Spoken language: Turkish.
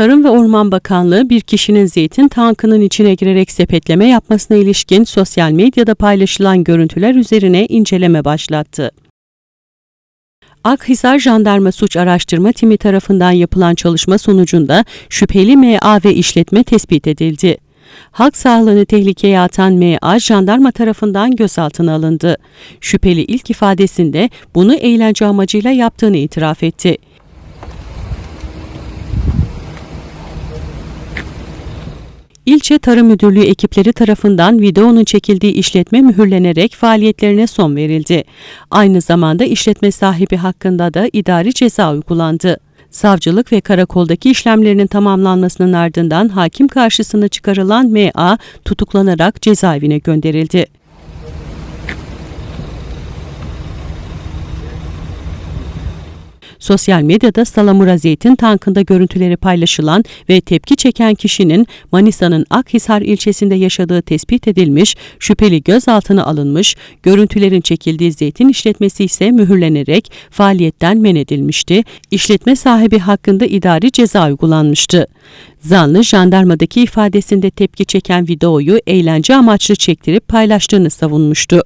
Tarım ve Orman Bakanlığı bir kişinin zeytin tankının içine girerek sepetleme yapmasına ilişkin sosyal medyada paylaşılan görüntüler üzerine inceleme başlattı. Akhisar Jandarma Suç Araştırma Timi tarafından yapılan çalışma sonucunda şüpheli MA ve işletme tespit edildi. Halk sağlığını tehlikeye atan MA jandarma tarafından gözaltına alındı. Şüpheli ilk ifadesinde bunu eğlence amacıyla yaptığını itiraf etti. İlçe Tarım Müdürlüğü ekipleri tarafından videonun çekildiği işletme mühürlenerek faaliyetlerine son verildi. Aynı zamanda işletme sahibi hakkında da idari ceza uygulandı. Savcılık ve karakoldaki işlemlerinin tamamlanmasının ardından hakim karşısına çıkarılan MA tutuklanarak cezaevine gönderildi. Sosyal medyada Salamura Zeytin tankında görüntüleri paylaşılan ve tepki çeken kişinin Manisa'nın Akhisar ilçesinde yaşadığı tespit edilmiş, şüpheli gözaltına alınmış, görüntülerin çekildiği zeytin işletmesi ise mühürlenerek faaliyetten men edilmişti. İşletme sahibi hakkında idari ceza uygulanmıştı. Zanlı jandarmadaki ifadesinde tepki çeken videoyu eğlence amaçlı çektirip paylaştığını savunmuştu.